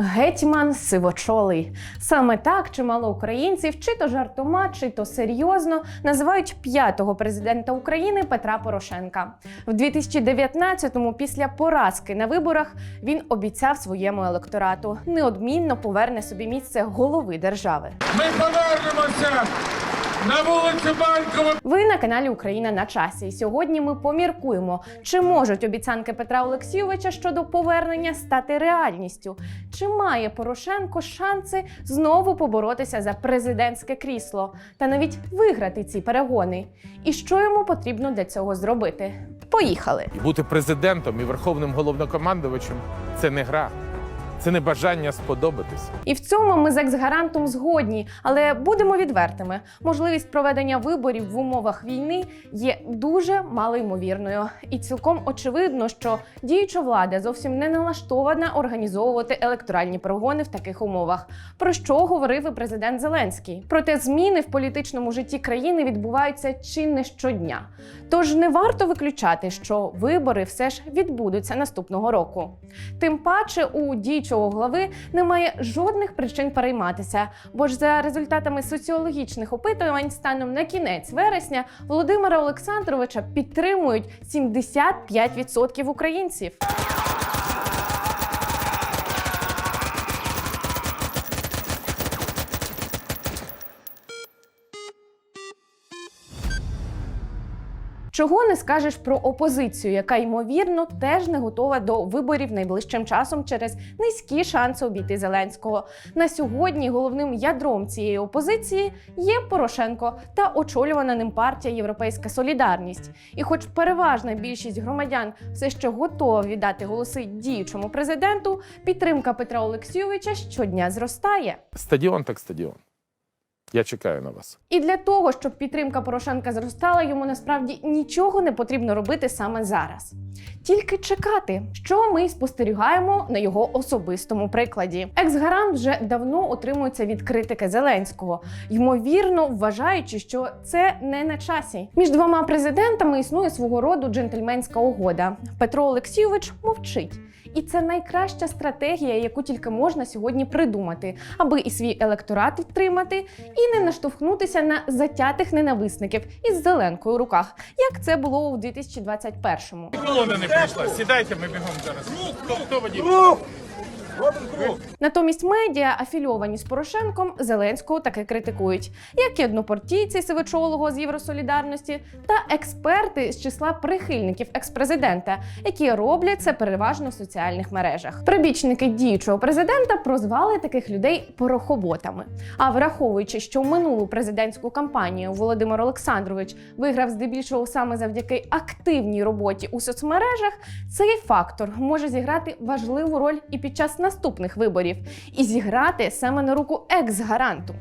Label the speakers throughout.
Speaker 1: Гетьман сивочолий. Саме так чимало українців, чи то жартома, чи то серйозно називають п'ятого президента України Петра Порошенка. В 2019-му, після поразки на виборах, він обіцяв своєму електорату неодмінно поверне собі місце голови держави.
Speaker 2: Ми повернемося на вулицю Банкова.
Speaker 1: Ви на каналі Україна на часі. І сьогодні ми поміркуємо, чи можуть обіцянки Петра Олексійовича щодо повернення стати реальністю, чи має Порошенко шанси знову поборотися за президентське крісло та навіть виграти ці перегони. І що йому потрібно для цього зробити? Поїхали!
Speaker 2: Бути президентом і верховним головнокомандувачем це не гра, це не бажання сподобатися.
Speaker 1: І в цьому ми з екс-гарантом згодні, але будемо відвертими. Можливість проведення виборів в умовах війни є дуже малоймовірною, і цілком очевидно, що діюча влада зовсім не налаштована організовувати електоральні перегони в таких умовах. Про що говорив і президент Зеленський? Проте зміни в політичному житті країни відбуваються чи не щодня. Тож не варто виключати, що вибори все ж відбудуться наступного року. Тим паче у діючого глави немає жодних причин перейматися, бо ж за результатами соціологічних опитувань станом на кінець вересня Володимира Олександровича підтримують 75% українців. Чого не скажеш про опозицію, яка ймовірно теж не готова до виборів найближчим часом через низькі шанси обійти Зеленського. На сьогодні головним ядром цієї опозиції є Порошенко та очолювана ним партія Європейська Солідарність. І, хоч переважна більшість громадян все ще готова віддати голоси діючому президенту, підтримка Петра Олексійовича щодня зростає.
Speaker 2: Стадіон так стадіон. Я чекаю на вас.
Speaker 1: І для того, щоб підтримка Порошенка зростала, йому насправді нічого не потрібно робити саме зараз. Тільки чекати, що ми спостерігаємо на його особистому прикладі. Екс-гарант вже давно утримується від критики Зеленського, ймовірно вважаючи, що це не на часі. Між двома президентами існує свого роду джентльменська угода. Петро Олексійович мовчить. І це найкраща стратегія, яку тільки можна сьогодні придумати, аби і свій електорат втримати, і не наштовхнутися на затятих ненависників із зеленкою в руках, як це було у 2021-му.
Speaker 2: Колона не прийшла. Сідайте, ми бігом зараз. Хто, хто водій?
Speaker 1: Натомість медіа, афільовані з Порошенком, Зеленського таки критикують, як і однопартійці Сивичолого з Євросолідарності та експерти з числа прихильників експрезидента, які роблять це переважно в соціальних мережах. Прибічники діючого президента прозвали таких людей порохоботами. А враховуючи, що минулу президентську кампанію Володимир Олександрович виграв здебільшого саме завдяки активній роботі у соцмережах, цей фактор може зіграти важливу роль і під час наступних виборів, і зіграти саме на руку екс-гаранту.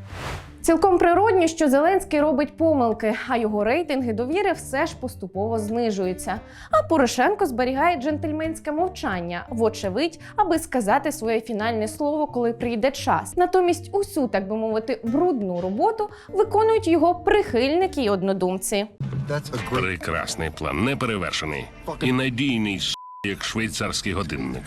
Speaker 1: Цілком природньо, що Зеленський робить помилки, а його рейтинги довіри все ж поступово знижуються. А Порошенко зберігає джентльменське мовчання, вочевидь, аби сказати своє фінальне слово, коли прийде час. Натомість усю, так би мовити, брудну роботу виконують його прихильники і однодумці.
Speaker 3: Прекрасний план, неперевершений і надійний як швейцарський годинник.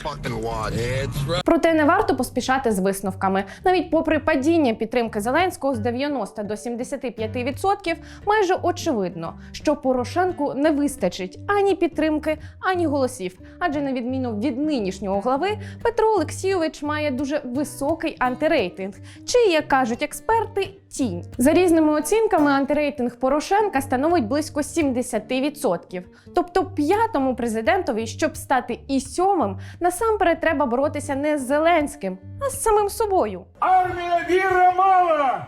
Speaker 1: Проте не варто поспішати з висновками. Навіть попри падіння підтримки Зеленського з 90 до 75%, майже очевидно, що Порошенку не вистачить ані підтримки, ані голосів. Адже на відміну від нинішнього глави, Петро Олексійович має дуже високий антирейтинг, чи як кажуть експерти, тінь. За різними оцінками, антирейтинг Порошенка становить близько 70%. Тобто п'ятому президентові, щоб стати і сьомим, насамперед треба боротися не з Зеленським, а з самим собою.
Speaker 2: Армія віра мала!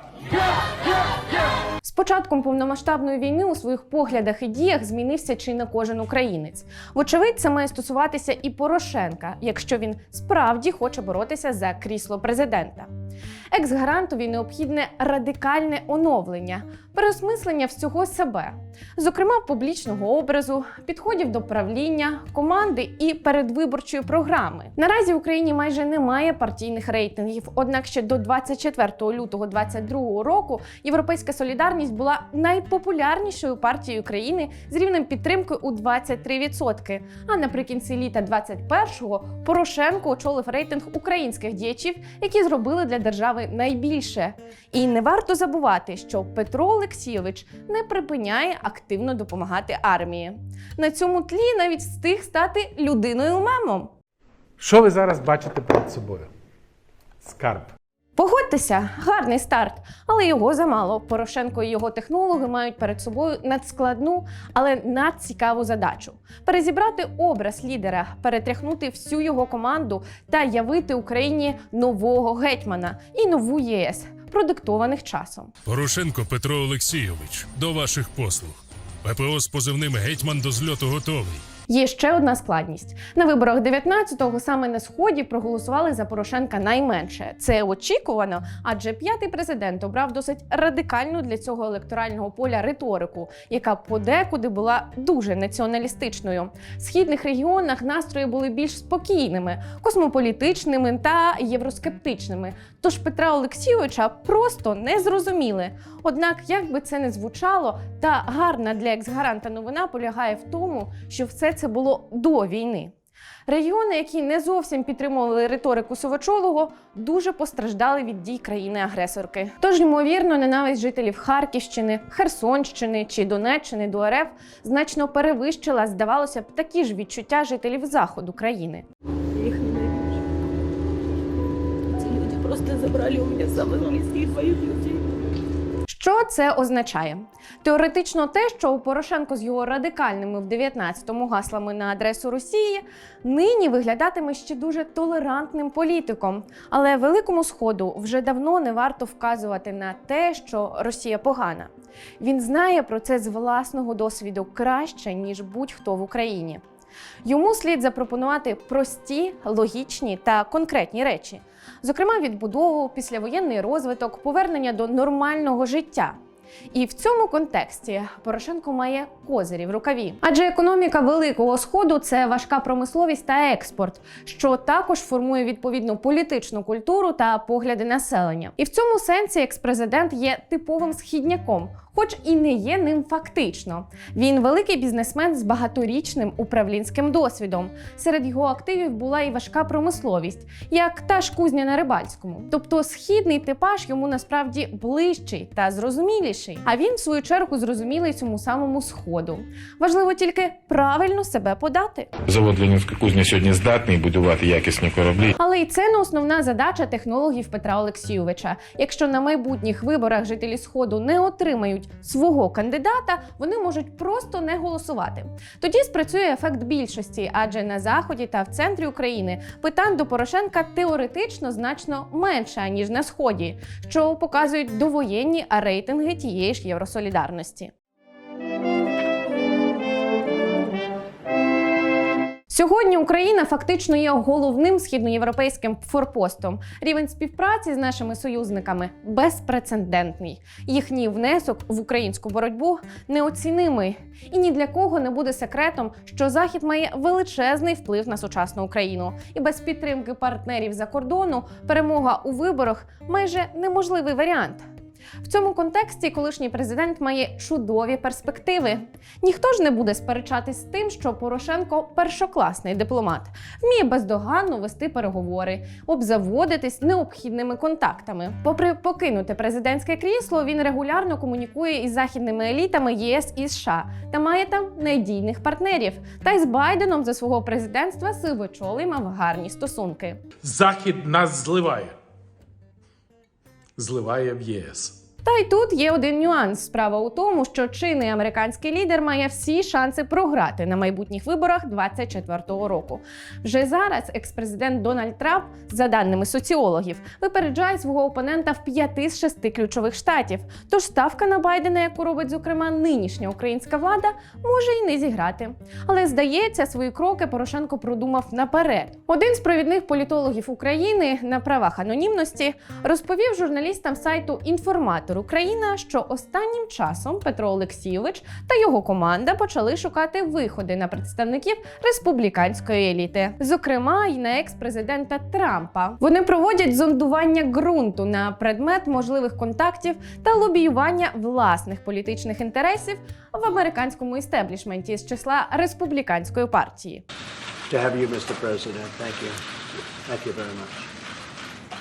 Speaker 1: З початком повномасштабної війни у своїх поглядах і діях змінився чи не кожен українець. Вочевидь, це має стосуватися і Порошенка, якщо він справді хоче боротися за крісло президента. Екс-гарантові необхідне радикальне оновлення. Переосмислення всього себе, зокрема публічного образу, підходів до правління, команди і передвиборчої програми. Наразі в Україні майже немає партійних рейтингів. Однак ще до 24 лютого 2022 року Європейська солідарність була найпопулярнішою партією країни з рівнем підтримки у 23%. А наприкінці літа 21-го Порошенко очолив рейтинг українських діячів, які зробили для держави найбільше. І не варто забувати, що Петро Олексійович не припиняє активно допомагати армії. На цьому тлі навіть встиг стати людиною мемом.
Speaker 2: Що ви зараз бачите перед собою? Скарб.
Speaker 1: Погодьтеся, гарний старт, але його замало. Порошенко і його технологи мають перед собою надскладну, але надцікаву задачу: перезібрати образ лідера, перетряхнути всю його команду та явити Україні нового гетьмана і нову ЄС, продиктованих часом.
Speaker 4: Порошенко Петро Олексійович, до ваших послуг. ППО з позивним гетьман до зльоту готовий.
Speaker 1: Є ще одна складність. На виборах 19-го саме на сході проголосували за Порошенка найменше. Це очікувано, адже п'ятий президент обрав досить радикальну для цього електорального поля риторику, яка подекуди була дуже націоналістичною. В східних регіонах настрої були більш спокійними, космополітичними та євроскептичними. Тож Петра Олексійовича просто не зрозуміли. Однак, як би це не звучало, та гарна для екс-гаранта новина полягає в тому, що все це було до війни. Регіони, які не зовсім підтримували риторику Совочолого, дуже постраждали від дій країни-агресорки. Тож, ймовірно, ненависть жителів Харківщини, Херсонщини чи Донеччини до РФ значно перевищила, здавалося б, такі ж відчуття жителів заходу країни.
Speaker 5: Их ненавижу. Эти люди просто забрали у меня самых близких моих людей.
Speaker 1: Що це означає? Теоретично те, що у Порошенко з його радикальними в 19-му гаслами на адресу Росії нині виглядатиме ще дуже толерантним політиком. Але великому сходу вже давно не варто вказувати на те, що Росія погана. Він знає про це з власного досвіду краще ніж будь-хто в Україні. Йому слід запропонувати прості, логічні та конкретні речі, зокрема відбудову, післявоєнний розвиток, повернення до нормального життя. І в цьому контексті Порошенко має козирі в рукаві. Адже економіка Великого Сходу це важка промисловість та експорт, що також формує відповідну політичну культуру та погляди населення. І в цьому сенсі експрезидент є типовим східняком, хоч і не є ним фактично. Він великий бізнесмен з багаторічним управлінським досвідом. Серед його активів була і важка промисловість, як та ж кузня на рибальському. Тобто східний типаж йому насправді ближчий та зрозуміліший. А він, в свою чергу, зрозумілий цьому самому сходу. Важливо тільки правильно себе подати.
Speaker 6: Завод Ленінська кузня сьогодні здатний будувати якісні кораблі.
Speaker 1: Але і це не основна задача технологів Петра Олексійовича. Якщо на майбутніх виборах жителі Сходу не отримають свого кандидата, вони можуть просто не голосувати. Тоді спрацює ефект більшості, адже на заході та в центрі України питань до Порошенка теоретично значно менше ніж на сході, що показують довоєнні рейтинги тієї ж євросолідарності. Сьогодні Україна фактично є головним східноєвропейським форпостом. Рівень співпраці з нашими союзниками безпрецедентний. Їхній внесок в українську боротьбу неоцінимий. І ні для кого не буде секретом, що Захід має величезний вплив на сучасну Україну. І без підтримки партнерів за кордону перемога у виборах майже неможливий варіант. В цьому контексті колишній президент має чудові перспективи. Ніхто ж не буде сперечатись з тим, що Порошенко першокласний дипломат, вміє бездоганно вести переговори, обзаводитись необхідними контактами. Попри покинуте президентське крісло, він регулярно комунікує із західними елітами ЄС і США та має там надійних партнерів. Та й з Байденом за свого президентства сивочолий мав гарні стосунки.
Speaker 7: Захід нас зливає. Зливає в ЄС.
Speaker 1: Та й тут є один нюанс. Справа у тому, що чинний американський лідер має всі шанси програти на майбутніх виборах 24-го року. Вже зараз експрезидент Дональд Трамп, за даними соціологів, випереджає свого опонента в п'яти з шести ключових штатів. Тож ставка на Байдена, яку робить зокрема нинішня українська влада, може й не зіграти. Але здається, свої кроки Порошенко продумав наперед. Один з провідних політологів України на правах анонімності розповів журналістам сайту інформатор коментатор Україна, що останнім часом Петро Олексійович та його команда почали шукати виходи на представників республіканської еліти, зокрема й на екс-президента Трампа. Вони проводять зондування ґрунту на предмет можливих контактів та лобіювання власних політичних інтересів в американському істеблішменті з числа республіканської партії.
Speaker 8: to have you, Mr. President. Thank you. Thank you very much.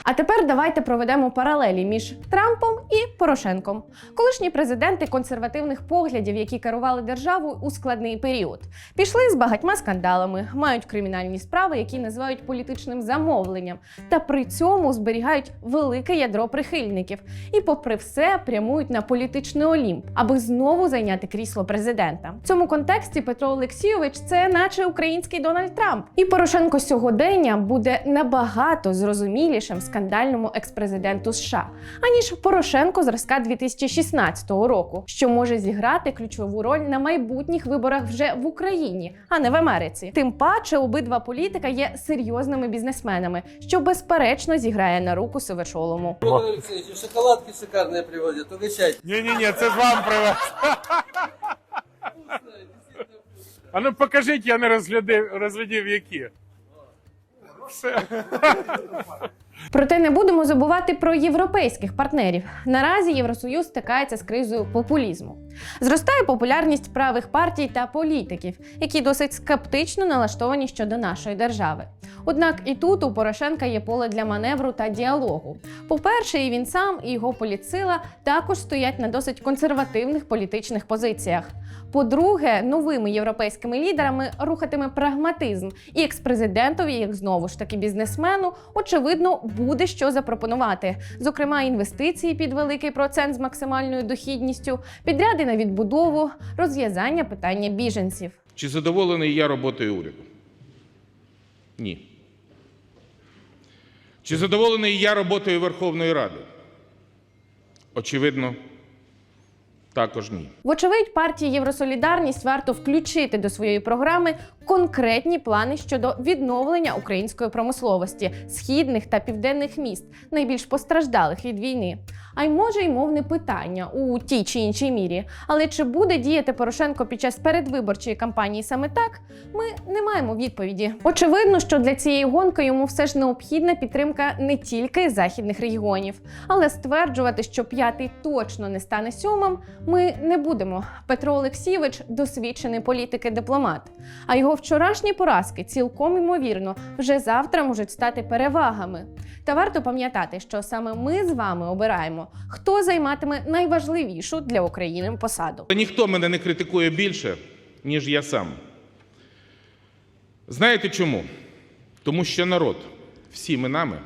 Speaker 1: А тепер давайте проведемо паралелі між Трампом і Порошенком, колишні президенти консервативних поглядів, які керували державою у складний період. Пішли з багатьма скандалами, мають кримінальні справи, які називають політичним замовленням, та при цьому зберігають велике ядро прихильників і, попри все, прямують на політичний олімп, аби знову зайняти крісло президента. В цьому контексті Петро Олексійович це наче український Дональд Трамп. І Порошенко сьогодення буде набагато зрозумілішим скандальному експрезиденту США, аніж Порошенко зразка 2016 року, що може зіграти ключову роль на майбутніх виборах вже в Україні, а не в Америці. Тим паче, обидва політика є серйозними бізнесменами, що безперечно зіграє на руку
Speaker 9: Алексеевич, шоколадки шикарные приводят, угощайте.
Speaker 2: Ні-ні-ні, це ж вам привез. А ну покажіть, я не розглядів, розглядів які. Все.
Speaker 1: Проте не будемо забувати про європейських партнерів. Наразі Євросоюз стикається з кризою популізму. Зростає популярність правих партій та політиків, які досить скептично налаштовані щодо нашої держави. Однак і тут у Порошенка є поле для маневру та діалогу. По-перше, і він сам, і його політсила також стоять на досить консервативних політичних позиціях. По-друге, новими європейськими лідерами рухатиме прагматизм, і експрезидентові, як знову ж таки бізнесмену, очевидно, буде що запропонувати. Зокрема, інвестиції під великий процент з максимальною дохідністю, підряди на відбудову, розв'язання питання біженців.
Speaker 10: Чи задоволений я роботою уряду? Ні. Чи задоволений я роботою Верховної Ради? Очевидно, також ні.
Speaker 1: Вочевидь, партії Євросолідарність варто включити до своєї програми конкретні плани щодо відновлення української промисловості, східних та південних міст, найбільш постраждалих від війни. А й може й мовне питання у тій чи іншій мірі. Але чи буде діяти Порошенко під час передвиборчої кампанії саме так, ми не маємо відповіді. Очевидно, що для цієї гонки йому все ж необхідна підтримка не тільки західних регіонів, але стверджувати, що п'ятий точно не стане сьомим, ми не будемо. Петро Олексійович досвідчений політик і дипломат. А його вчорашні поразки цілком ймовірно вже завтра можуть стати перевагами. Та варто пам'ятати, що саме ми з вами обираємо, хто займатиме найважливішу для України посаду.
Speaker 10: Ніхто мене не критикує більше, ніж я сам. Знаєте чому? Тому що народ всіми нами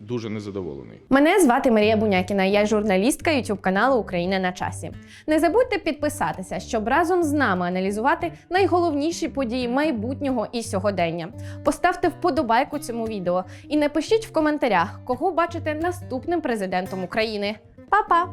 Speaker 10: дуже незадоволений.
Speaker 1: Мене звати Марія Бунякіна, я журналістка YouTube каналу Україна на часі. Не забудьте підписатися, щоб разом з нами аналізувати найголовніші події майбутнього і сьогодення. Поставте вподобайку цьому відео і напишіть в коментарях, кого бачите наступним президентом України. Па-па!